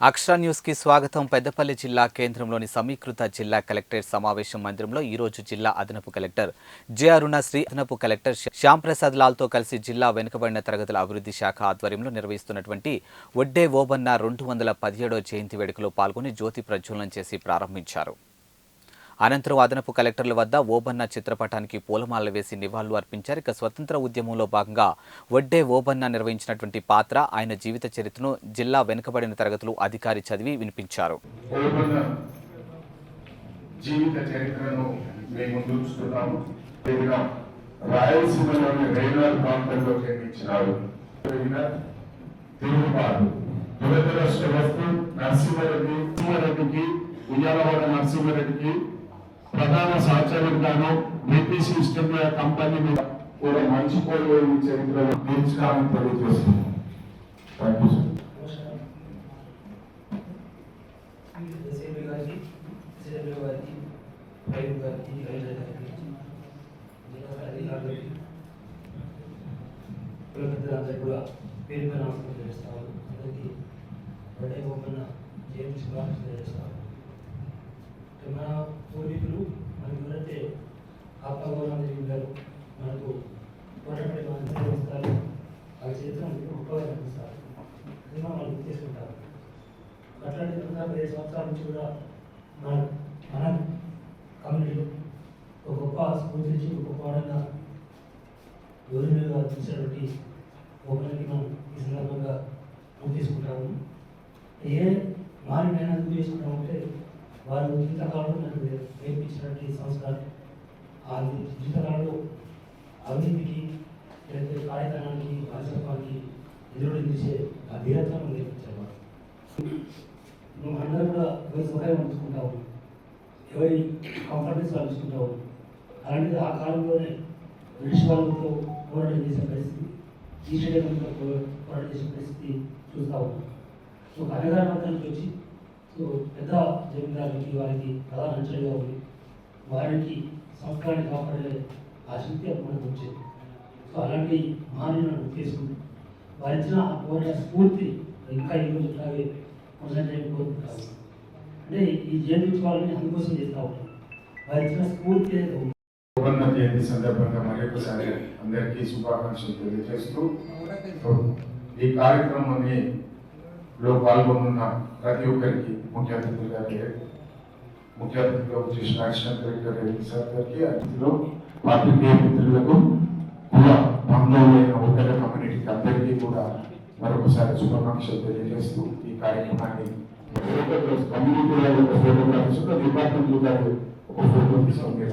అక్షర న్యూస్కి స్వాగతం పెద్దపల్లి జిల్లా కేంద్రంలోని సమీకృత జిల్లా కలెక్టరేట్ సమావేశం మందిరంలో ఈరోజు జిల్లా అదనపు కలెక్టర్ జె అరుణశ్రీ అదనపు కలెక్టర్ శ్యామ్ ప్రసాద్ లాల్తో కలిసి జిల్లా వెనుకబడిన తరగతుల అభివృద్ధి శాఖ ఆధ్వర్యంలో నిర్వహిస్తున్నటువంటి ఒడ్డే ఓబన్న రెండు వందల పదిహేడో జయంతి వేడుకలో పాల్గొని జ్యోతి ప్రజ్వలనం చేసి ప్రారంభించారు. అనంతరం అదనపు కలెక్టర్ల వద్ద ఓబన్న చిత్రపటానికి పూలమాలలు వేసి నివాళులు అర్పించారు. ఇక స్వతంత్ర ఉద్యమంలో భాగంగా వడ్డే ఓబన్న నిర్వహించినటువంటి పాత్ర ఆయన జీవిత చరిత్రను జిల్లా వెనుకబడిన తరగతులు అధికారి చదివి వినిపించారు. జీవిత చరిత్రను మేము ముందు రాయలసీమలోని రేనార్ ప్రాంతంలో జన్మించినాడు. తిరుగుబాటు. దురదృష్టవస్తు నరసింహారెడ్డి నరసింహారెడ్డికి ఉయ్యాలవాడ నరసింహారెడ్డికి ప్రధాన సహచరుడుగాను బ్రిటిష్ ఈస్ట్ ఇండియా కంపెనీ మీద కూడా మంచిపోలేని చరిత్ర తీర్చుకోవాలని తెలియజేస్తుంది థ్యాంక్ యూ సార్ ఆత్మగౌరవం గారు మనకు పోరాటపడి మనం నిర్వహిస్తారు ఆ చరిత్ర గొప్పగా కనిపిస్తారు సినిమా మనం వాళ్ళు గుర్తు చేసుకుంటారు అట్లాంటి నూట పదిహేను సంవత్సరాల నుంచి కూడా మన మన కమ్యూనిటీలో ఒక గొప్ప స్ఫూర్తి నుంచి ఒక గొప్ప ఆడంగా గౌరవంగా చూసినటువంటి ఒకరికి మనం ఈ సందర్భంగా గుర్తు తీసుకుంటాము ఏ మారినైనా గుర్తు చేసుకుంటామంటే వారు ఇంతకాలంలో నన్ను నేర్పించినటువంటి సంస్కారం ఆ జీతనాడు అవినీతికి లేకపోతే కార్యక్రమానికి వారసత్వానికి ఎదురుడు తీసే ఆ ధీరత్వం నేర్పించారు వారు నువ్వు అందరూ కూడా ఎవరి సహాయం ఉంచుకుంటావు ఎవరి కంఫర్టెన్స్ వాళ్ళు అలాంటిది ఆ కాలంలోనే బ్రిటిష్ వాళ్ళతో పోరాటం చేసే పరిస్థితి ఈస్ట్ ఇండియా పోరాటం చేసే పరిస్థితి చూస్తా ఉన్నాం సో ఒక మంత్రానికి వచ్చి సో పెద్ద జమీందారులకి వారికి ప్రధాన అంచెలుగా ఉంది వారికి సంస్కారాన్ని కాపాడే ఆ శక్తి అప్పుడు మనకు వచ్చేది. సో అలాంటి మహానీయులను తీసుకుంది వారి ఇచ్చిన ఆ పోరాట స్ఫూర్తి ఇంకా ఈ రోజు ఇట్లాగే కొనసాగాలని కోరుకుంటాము అంటే ఈ జయంతి ఉత్సవాలని అందుకోసం చేస్తూ ఉంటాం వారి ఇచ్చిన స్ఫూర్తి అనేది ఉంది. సువర్ణ జయంతి సందర్భంగా మరొకసారి అందరికీ శుభాకాంక్షలు తెలియజేస్తూ ఈ కార్యక్రమాన్ని లో పాల్గొనున్న ప్రతి ఒక్కరికి ముఖ్య అతిథులుగా గారికి ముఖ్య అతిథిగా చేసిన అడిషనల్ డైరెక్టర్ రేవంత్ సార్ గారికి అతిథిలో పాత్రికేయ బంధువులైన ఉత్తర కమ్యూనిటీకి అందరికీ కూడా మరొకసారి శుభాకాంక్షలు తెలియజేస్తూ ఈ కార్యక్రమాన్ని డిపార్ట్మెంట్ ఒక ఫోటో తీసుకొని మీరు